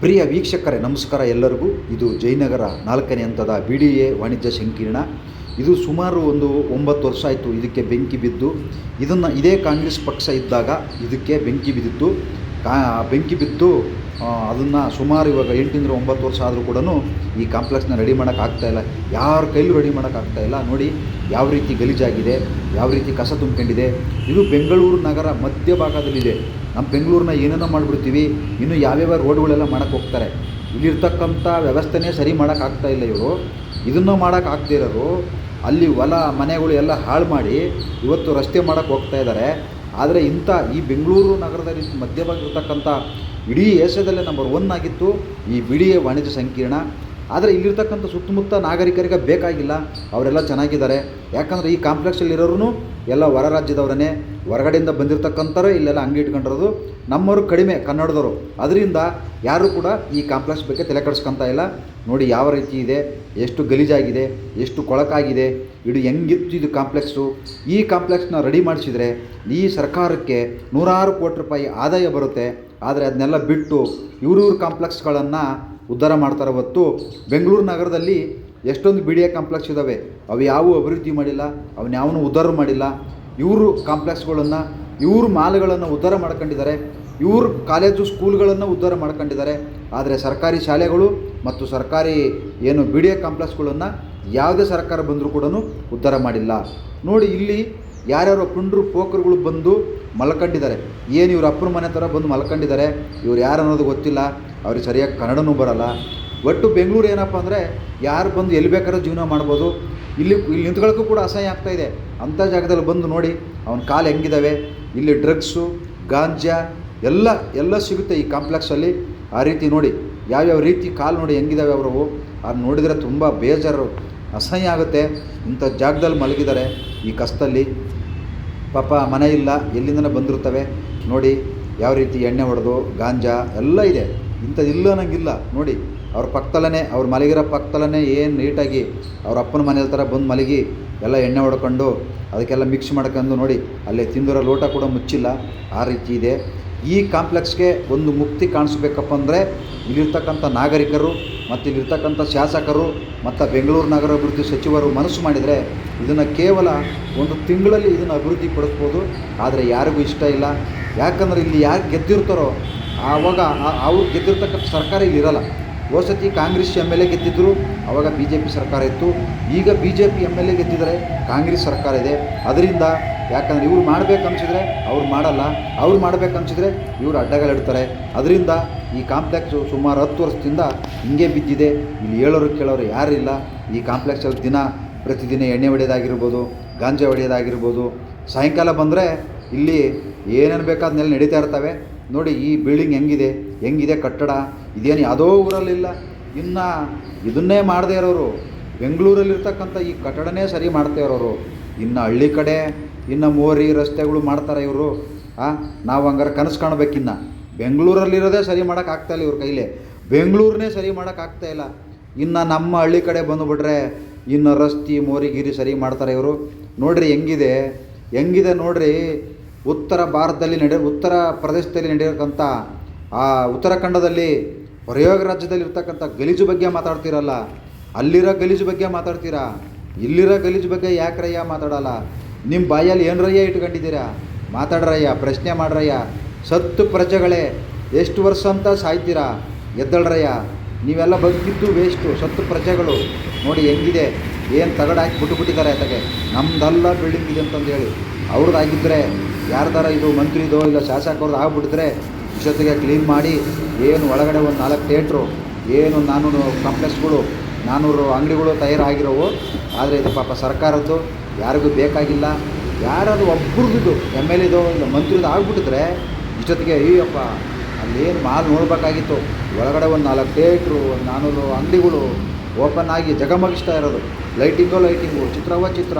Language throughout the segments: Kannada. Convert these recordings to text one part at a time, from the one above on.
ಪ್ರಿಯ ವೀಕ್ಷಕರೇ, ನಮಸ್ಕಾರ ಎಲ್ಲರಿಗೂ. ಇದು ಜಯನಗರ ನಾಲ್ಕನೇ ಹಂತದ ಬಿ ಡಿ ಎ ವಾಣಿಜ್ಯ ಸಂಕೀರ್ಣ. ಇದು ಸುಮಾರು ಒಂದು ಒಂಬತ್ತು ವರ್ಷ ಆಯಿತು ಇದಕ್ಕೆ ಬೆಂಕಿ ಬಿದ್ದು. ಇದನ್ನು ಇದೇ ಕಾಂಗ್ರೆಸ್ ಪಕ್ಷ ಇದ್ದಾಗ ಇದಕ್ಕೆ ಬೆಂಕಿ ಬಿದ್ದಿತ್ತು. ಕಾ, ಬೆಂಕಿ ಬಿದ್ದು ಅದನ್ನು ಸುಮಾರು ಇವಾಗ ಎಂಟರಿಂದ ಒಂಬತ್ತು ವರ್ಷ ಆದರೂ ಕೂಡ ಈ ಕಾಂಪ್ಲೆಕ್ಸ್ನ ರೆಡಿ ಮಾಡೋಕ್ಕಾಗ್ತಾಯಿಲ್ಲ ಯಾರ ಕೈಲೂ ರೆಡಿ ಮಾಡೋಕ್ಕಾಗ್ತಾಯಿಲ್ಲ ನೋಡಿ, ಯಾವ ರೀತಿ ಗಲೀಜಾಗಿದೆ, ಯಾವ ರೀತಿ ಕಸ ತುಂಬಿಕೊಂಡಿದೆ. ಇದು ಬೆಂಗಳೂರು ನಗರ ಮಧ್ಯಭಾಗದಲ್ಲಿದೆ. ನಮ್ಮ ಬೆಂಗಳೂರನ್ನ ಏನೇನೋ ಮಾಡಿಬಿಡ್ತೀವಿ. ಇನ್ನು ಯಾವ್ಯಾವ ರೋಡ್ಗಳೆಲ್ಲ ಮಾಡೋಕ್ಕೆ ಹೋಗ್ತಾರೆ. ಇಲ್ಲಿರ್ತಕ್ಕಂಥ ವ್ಯವಸ್ಥೆನೇ ಸರಿ ಮಾಡೋಕ್ಕಾಗ್ತಾ ಇಲ್ಲ ಇವರು. ಇದನ್ನು ಮಾಡೋಕ್ಕಾಗ್ತಿರೋರು ಅಲ್ಲಿ ಹೊಲ, ಮನೆಗಳು ಎಲ್ಲ ಹಾಳು ಮಾಡಿ ಇವತ್ತು ರಸ್ತೆ ಮಾಡೋಕ್ಕೆ ಹೋಗ್ತಾ ಇದ್ದಾರೆ ಆದರೆ ಇಂಥ ಈ ಬೆಂಗಳೂರು ನಗರದಲ್ಲಿ ಮಧ್ಯಭಾಗ ಇರ್ತಕ್ಕಂಥ ಇಡೀ ಏಷ್ಯಾದಲ್ಲೇ ನಂಬರ್ ಒನ್ ಆಗಿತ್ತು ಈ ಬಿಡಿಯ ವಾಣಿಜ್ಯ ಸಂಕೀರ್ಣ. ಆದರೆ ಇಲ್ಲಿರ್ತಕ್ಕಂಥ ಸುತ್ತಮುತ್ತ ನಾಗರಿಕರಿಗೆ ಬೇಕಾಗಿಲ್ಲ. ಅವರೆಲ್ಲ ಚೆನ್ನಾಗಿದ್ದಾರೆ. ಯಾಕಂದರೆ ಈ ಕಾಂಪ್ಲೆಕ್ಸಲ್ಲಿರೋರು ಎಲ್ಲ ಹೊರ ರಾಜ್ಯದವರೇ ಹೊರಗಡೆಯಿಂದ ಬಂದಿರತಕ್ಕಂಥವ್ರೆ ಇಲ್ಲೆಲ್ಲ ಹಂಗೆ ಇಟ್ಕೊಂಡಿರೋದು. ನಮ್ಮವರು ಕಡಿಮೆ, ಕನ್ನಡದವರು. ಅದರಿಂದ ಯಾರೂ ಕೂಡ ಈ ಕಾಂಪ್ಲೆಕ್ಸ್ ಬಗ್ಗೆ ತಲೆ ಇಲ್ಲ. ನೋಡಿ ಯಾವ ರೀತಿ ಇದೆ, ಎಷ್ಟು ಗಲೀಜಾಗಿದೆ, ಎಷ್ಟು ಕೊಳಕಾಗಿದೆ, ಇದು ಹೆಂಗಿತ್ತು ಇದು ಕಾಂಪ್ಲೆಕ್ಸು. ಈ ಕಾಂಪ್ಲೆಕ್ಸ್ನ ರೆಡಿ ಮಾಡಿಸಿದರೆ ಈ ಸರ್ಕಾರಕ್ಕೆ ನೂರಾರು ಕೋಟಿ ರೂಪಾಯಿ ಆದಾಯ ಬರುತ್ತೆ. ಆದರೆ ಅದನ್ನೆಲ್ಲ ಬಿಟ್ಟು ಇವ್ರೂರು ಕಾಂಪ್ಲೆಕ್ಸ್ಗಳನ್ನು ಉದ್ಧಾರ ಮಾಡ್ತಾರೆ ಹೊತ್ತು ಬೆಂಗಳೂರು ನಗರದಲ್ಲಿ ಎಷ್ಟೊಂದು ಬಿ ಡಿ ಎ ಕಾಂಪ್ಲೆಕ್ಸ್ ಇದ್ದಾವೆ ಅವು ಯಾವೂ ಅಭಿವೃದ್ಧಿ ಮಾಡಿಲ್ಲ ಅವನ್ನ ಯಾವನು ಉದ್ಧಾರ ಮಾಡಿಲ್ಲ. ಇವರು ಕಾಂಪ್ಲೆಕ್ಸ್ಗಳನ್ನು ಇವರು ಮಾಲ್ಗಳನ್ನು ಉದ್ಧಾರ ಮಾಡ್ಕೊಂಡಿದ್ದಾರೆ. ಇವರು ಕಾಲೇಜು ಸ್ಕೂಲ್ಗಳನ್ನು ಉದ್ಧಾರ ಮಾಡ್ಕೊಂಡಿದ್ದಾರೆ. ಆದರೆ ಸರ್ಕಾರಿ ಶಾಲೆಗಳು ಮತ್ತು ಸರ್ಕಾರಿ ಏನು ಬಿ ಡಿ ಎ ಕಾಂಪ್ಲೆಕ್ಸ್ಗಳನ್ನು ಯಾವುದೇ ಸರ್ಕಾರ ಬಂದರೂ ಕೂಡ ಉದ್ಧಾರ ಮಾಡಿಲ್ಲ. ನೋಡಿ, ಇಲ್ಲಿ ಯಾರ್ಯಾರೋ ಪುಂಡ್ರು ಪೋಕರುಗಳು ಬಂದು ಮಲ್ಕೊಂಡಿದ್ದಾರೆ. ಏನು ಇವ್ರ ಅಪ್ಪನ ಮನೆ ಥರ ಬಂದು ಮಲ್ಕೊಂಡಿದ್ದಾರೆ? ಇವ್ರು ಯಾರು ಅನ್ನೋದು ಗೊತ್ತಿಲ್ಲ. ಅವ್ರಿಗೆ ಸರಿಯಾಗಿ ಕನ್ನಡನೂ ಬರಲ್ಲ. ಒಟ್ಟು ಬೆಂಗಳೂರು ಏನಪ್ಪ ಅಂದರೆ ಯಾರು ಬಂದು ಎಲ್ಲಿ ಬೇಕಾದ್ರೂ ಜೀವನ ಮಾಡ್ಬೋದು. ಇಲ್ಲಿ ಇಲ್ಲಿ ನಿಂತ್ಕೊಳ್ಳೋಕ್ಕೂ ಕೂಡ ಅಸಹ್ಯ ಆಗ್ತಾಯಿದೆ ಅಂಥ ಜಾಗದಲ್ಲಿ ಬಂದು ನೋಡಿ, ಅವನ ಕಾಲು ಹೆಂಗಿದ್ದಾವೆ ಇಲ್ಲಿ ಡ್ರಗ್ಸು, ಗಾಂಜಾ ಎಲ್ಲ ಎಲ್ಲ ಸಿಗುತ್ತೆ ಈ ಕಾಂಪ್ಲೆಕ್ಸಲ್ಲಿ ಆ ರೀತಿ ನೋಡಿ, ಯಾವ್ಯಾವ ರೀತಿ ಕಾಲು ನೋಡಿ ಹೆಂಗಿದ್ದಾವೆ ಅವರು. ಅದು ನೋಡಿದರೆ ತುಂಬ ಬೇಜಾರು, ಅಸಹ್ಯ ಆಗುತ್ತೆ. ಇಂಥ ಜಾಗದಲ್ಲಿ ಮಲಗಿದ್ದಾರೆ ಈ ಕಷ್ಟದಲ್ಲಿ. ಪಾಪ ಮನೆ ಇಲ್ಲ, ಎಲ್ಲಿಂದನೇ ಬಂದಿರ್ತವೆ ನೋಡಿ, ಯಾವ ರೀತಿ ಎಣ್ಣೆ ಹೊಡೆದು, ಗಾಂಜಾ ಎಲ್ಲ ಇದೆ. ಇಂಥದ್ದು ಇಲ್ಲ ಅನ್ನೋಂಗಿಲ್ಲ. ನೋಡಿ, ಅವ್ರ ಪಕ್ಕದಲ್ಲೇ ಅವ್ರು ಮಲಗಿರೋ ಪಕ್ಕದಲ್ಲೇ ಏನು ನೀಟಾಗಿ ಅವ್ರ ಅಪ್ಪನ ಮನೇಲಿ ಥರ ಬಂದು ಮಲಗಿ ಎಲ್ಲ ಎಣ್ಣೆ ಹೊಡ್ಕೊಂಡು ಅದಕ್ಕೆಲ್ಲ ಮಿಕ್ಸ್ ಮಾಡ್ಕೊಂಡು ನೋಡಿ, ಅಲ್ಲೇ ತಿಂದಿರೋ ಲೋಟ ಕೂಡ ಮುಚ್ಚಿಲ್ಲ. ಆ ರೀತಿ ಇದೆ. ಈ ಕಾಂಪ್ಲೆಕ್ಸ್ಗೆ ಒಂದು ಮುಕ್ತಿ ಕಾಣಿಸ್ಬೇಕಪ್ಪ ಅಂದರೆ ಇಲ್ಲಿರ್ತಕ್ಕಂಥ ನಾಗರಿಕರು ಮತ್ತು ಇಲ್ಲಿರ್ತಕ್ಕಂಥ ಶಾಸಕರು ಮತ್ತು ಬೆಂಗಳೂರು ನಗರಾಭಿವೃದ್ಧಿ ಸಚಿವರು ಮನಸ್ಸು ಮಾಡಿದರೆ ಇದನ್ನು ಕೇವಲ ಒಂದು ತಿಂಗಳಲ್ಲಿ ಇದನ್ನು ಅಭಿವೃದ್ಧಿ ಪಡಿಸ್ಬೋದು ಆದರೆ ಯಾರಿಗೂ ಇಷ್ಟ ಇಲ್ಲ. ಯಾಕಂದರೆ ಇಲ್ಲಿ ಯಾರು ಗೆದ್ದಿರ್ತಾರೋ ಆವಾಗ ಅವರು ಗೆದ್ದಿರ್ತಕ್ಕಂಥ ಸರ್ಕಾರ ಇಲ್ಲಿರಲ್ಲ ಹೋಸತಿ ಕಾಂಗ್ರೆಸ್ ಎಂ ಎಲ್ ಎ ಗೆದ್ದಿದ್ದರು ಆವಾಗ ಬಿ ಜೆ ಪಿ ಸರ್ಕಾರ ಇತ್ತು. ಈಗ B J P M L A ಗೆದ್ದಿದ್ದಾರೆ ಕಾಂಗ್ರೆಸ್ ಸರ್ಕಾರ ಇದೆ. ಅದರಿಂದ ಯಾಕಂದರೆ ಇವ್ರು ಮಾಡಬೇಕನ್ಸಿದ್ರೆ ಅವ್ರು ಮಾಡಲ್ಲ. ಅವ್ರು ಮಾಡಬೇಕನ್ಸಿದ್ರೆ ಇವರು ಅಡ್ಡಗಳಿಡ್ತಾರೆ ಅದರಿಂದ ಈ ಕಾಂಪ್ಲೆಕ್ಸು ಸುಮಾರು ಹತ್ತು ವರ್ಷದಿಂದ ಹಿಂಗೆ ಬಿದ್ದಿದೆ. ಇಲ್ಲಿ ಹೇಳೋರು ಕೇಳೋರು ಯಾರಿಲ್ಲ ಈ ಕಾಂಪ್ಲೆಕ್ಸಲ್ಲಿ ದಿನ ಪ್ರತಿದಿನ ಎಣ್ಣೆ ಹೊಡೆಯೋದಾಗಿರ್ಬೋದು ಗಾಂಜಾ ಹೊಡೆಯೋದಾಗಿರ್ಬೋದು ಸಾಯಂಕಾಲ ಬಂದರೆ ಇಲ್ಲಿ ಏನೇನು ಬೇಕಾದ್ನೆಲ್ಲ ನಡೀತಾ ಇರ್ತವೆ. ನೋಡಿ ಈ ಬಿಲ್ಡಿಂಗ್ ಹೆಂಗಿದೆ? ಹೆಂಗಿದೆ ಕಟ್ಟಡ? ಇದೇನು ಯಾವುದೋ ಊರಲ್ಲಿಲ್ಲ. ಇನ್ನು ಇದನ್ನೇ ಮಾಡದೇ ಇರೋರು. ಬೆಂಗಳೂರಲ್ಲಿರ್ತಕ್ಕಂಥ ಈ ಕಟ್ಟಡನೇ ಸರಿ ಮಾಡ್ತಾ ಇರೋರು. ಇನ್ನು ಹಳ್ಳಿ ಕಡೆ, ಇನ್ನು ಮೋರಿ ರಸ್ತೆಗಳು ಮಾಡ್ತಾರೆ ಇವರು. ನಾವು ಹಂಗಾರೆ ಕನಸು ಕಾಣಬೇಕಿನ್ನ ಬೆಂಗಳೂರಲ್ಲಿರೋದೇ ಸರಿ ಮಾಡೋಕ್ಕಾಗ್ತಾಯಿಲ್ಲ ಇವ್ರ ಕೈಲಿ. ಬೆಂಗಳೂರನ್ನೇ ಸರಿ ಮಾಡೋಕ್ಕಾಗ್ತಾ ಇಲ್ಲ. ಇನ್ನು ನಮ್ಮ ಹಳ್ಳಿ ಕಡೆ ಬಂದುಬಿಟ್ರೆ ಇನ್ನು ರಸ್ತೆ ಮೋರಿ ಗಿರಿ ಸರಿ ಮಾಡ್ತಾರೆ ಇವರು. ನೋಡ್ರಿ ಹೆಂಗಿದೆ? ಹೆಂಗಿದೆ ನೋಡ್ರಿ? ಉತ್ತರ ಭಾರತದಲ್ಲಿ ನಡೆ, ಉತ್ತರ ಪ್ರದೇಶದಲ್ಲಿ ನಡೆಯತಕ್ಕಂಥ, ಆ ಉತ್ತರಾಖಂಡದಲ್ಲಿ ಪ್ರಯೋಗ ರಾಜ್ಯದಲ್ಲಿ ಇರ್ತಕ್ಕಂಥ ಗಲೀಜು ಬಗ್ಗೆ ಮಾತಾಡ್ತೀರಲ್ಲ? ಅಲ್ಲಿರೋ ಗಲೀಜು ಬಗ್ಗೆ ಮಾತಾಡ್ತೀರಾ? ಇಲ್ಲಿರೋ ಗಲೀಜು ಬಗ್ಗೆ ಯಾಕ್ರಯ್ಯ ಮಾತಾಡಲ್ಲ? ನಿಮ್ಮ ಬಾಯಲ್ಲಿ ಏನರಯ್ಯ ಇಟ್ಕೊಂಡಿದ್ದೀರಾ? ಮಾತಾಡ್ರಯ್ಯ, ಪ್ರಶ್ನೆ ಮಾಡ್ರಯ್ಯ. ಸತ್ತು ಪ್ರಜೆಗಳೇ, ಎಷ್ಟು ವರ್ಷ ಅಂತ ಸಾಯ್ತೀರಾ? ಎದ್ದಳ್ರಯ್ಯ ನೀವೆಲ್ಲ ಬದುಕಿದ್ದು ವೇಸ್ಟು ಸತ್ತು ಪ್ರಜೆಗಳು. ನೋಡಿ ಹೆಂಗಿದೆ. ಏನು ತಗಡಾಕಿ ಹಾಕಿ ಬಿಟ್ಟು ನಮ್ಮದಲ್ಲ ಬಿಲ್ಡಿಂಗ್ ಇದೆ ಅಂತಂದು ಹೇಳಿ. ಅವ್ರದ್ದಾಗಿದ್ದರೆ ಯಾರ್ದಾರ ಇದು ಮಂತ್ರಿದೋ ಇಲ್ಲ ಶಾಸಕರದ್ದು ಆಗಿಬಿಟ್ರೆ ಇಷ್ಟೊತ್ತಿಗೆ ಕ್ಲೀನ್ ಮಾಡಿ ಏನು ಒಳಗಡೆ ಒಂದು ನಾಲ್ಕು ಥಿಯೇಟ್ರು ಏನು ನಾನೂರು ಕಾಂಪ್ಲೆಕ್ಸ್ಗಳು ನಾನ್ನೂರು ಅಂಗಡಿಗಳು ತಯಾರಾಗಿರೋವು. ಆದರೆ ಇದು ಪಾಪ ಸರ್ಕಾರದ್ದು, ಯಾರಿಗೂ ಬೇಕಾಗಿಲ್ಲ. ಯಾರಾದ್ರು ಒಬ್ರದ್ದು ಎಂ ಎಲ್ ಎದೋ ಇಲ್ಲ ಮಂತ್ರಿದು ಆಗ್ಬಿಟ್ಟಿದ್ರೆ ಇಷ್ಟೊತ್ತಿಗೆ ಅಯ್ಯಪ್ಪ ಅಲ್ಲೇನು ಮಾಲ್ ನೋಡಬೇಕಾಗಿತ್ತು. ಒಳಗಡೆ ಒಂದು ನಾಲ್ಕು ಥಿಯೇಟ್ರು ಒಂದು ನಾನ್ನೂರು ಅಂಗಡಿಗಳು ಓಪನ್ ಆಗಿ ಜಗಮಗಿಸ್ತಾ ಇರೋದು. ಲೈಟಿಂಗೋ ಲೈಟಿಂಗು ಚಿತ್ರವೋ ಚಿತ್ರ.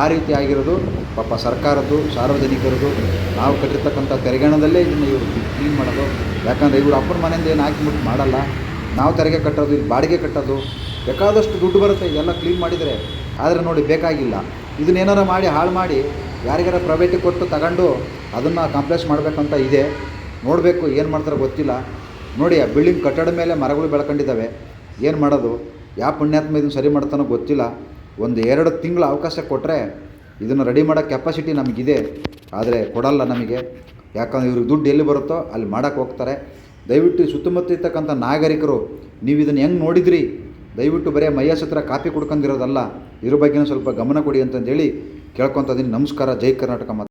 ಆ ರೀತಿ ಆಗಿರೋದು ಪಾಪ ಸರ್ಕಾರದ್ದು, ಸಾರ್ವಜನಿಕರದ್ದು, ನಾವು ಕಟ್ಟಿರ್ತಕ್ಕಂಥ ತೆರಿಗೆಣದಲ್ಲೇ ಇದನ್ನು ಇವರು ಕ್ಲೀನ್ ಮಾಡೋದು. ಯಾಕಂದರೆ ಇವರು ಅಪ್ಪನ ಮನೆಯಿಂದ ಏನು ಹಾಕಿಬಿಟ್ಟು ಮಾಡಲ್ಲ. ನಾವು ತೆರಿಗೆ ಕಟ್ಟೋದು, ಇಲ್ಲಿ ಬಾಡಿಗೆ ಕಟ್ಟೋದು, ಬೇಕಾದಷ್ಟು ದುಡ್ಡು ಬರುತ್ತೆ, ಇದೆಲ್ಲ ಕ್ಲೀನ್ ಮಾಡಿದರೆ. ಆದರೆ ನೋಡಿ ಬೇಕಾಗಿಲ್ಲ. ಇದನ್ನೇನಾರ ಮಾಡಿ, ಹಾಳು ಮಾಡಿ, ಯಾರಿಗಾರ ಪ್ರೈವೇಟಿಗೆ ಕೊಟ್ಟು ತಗೊಂಡು ಅದನ್ನು ಕಾಂಪ್ಲೆಕ್ಸ್ ಮಾಡಬೇಕಂತ ಇದೆ. ನೋಡಬೇಕು, ಏನು ಮಾಡ್ತಾರೆ ಗೊತ್ತಿಲ್ಲ. ನೋಡಿ, ಆ ಬಿಲ್ಡಿಂಗ್ ಕಟ್ಟಡ ಮೇಲೆ ಮರಗಳು ಬೆಳ್ಕೊಂಡಿದ್ದಾವೆ. ಏನು ಮಾಡೋದು? ಯಾವ ಪುಣ್ಯಾತ್ಮ ಇದನ್ನು ಸರಿ ಮಾಡ್ತಾನೋ ಗೊತ್ತಿಲ್ಲ. ಒಂದು ಎರಡು ತಿಂಗಳ ಅವಕಾಶ ಕೊಟ್ಟರೆ ಇದನ್ನು ರೆಡಿ ಮಾಡೋ ಕೆಪಾಸಿಟಿ ನಮಗಿದೆ. ಆದರೆ ಕೊಡಲ್ಲ ನಮಗೆ. ಯಾಕಂದ್ರೆ ಇವ್ರಿಗೆ ದುಡ್ಡು ಎಲ್ಲಿ ಬರುತ್ತೋ ಅಲ್ಲಿ ಮಾಡೋಕ್ಕೆ ಹೋಗ್ತಾರೆ. ದಯವಿಟ್ಟು ಸುತ್ತಮುತ್ತ ಇರ್ತಕ್ಕಂಥ ನಾಗರಿಕರು, ನೀವು ಇದನ್ನು ಹೆಂಗೆ ನೋಡಿದ್ರಿ? ದಯವಿಟ್ಟು ಬರೀ ಮೈಯಸ್ ಹತ್ರ ಕಾಪಿ ಕುಡ್ಕೊಂಡಿರೋದಲ್ಲ ಇದ್ರ ಬಗ್ಗೆನೂ ಸ್ವಲ್ಪ ಗಮನ ಕೊಡಿ ಅಂತಂದೇಳಿ ಕೇಳ್ಕೊತ ಇದ್ದೀನಿ ನಮಸ್ಕಾರ, ಜೈ ಕರ್ನಾಟಕ ಮಾತು.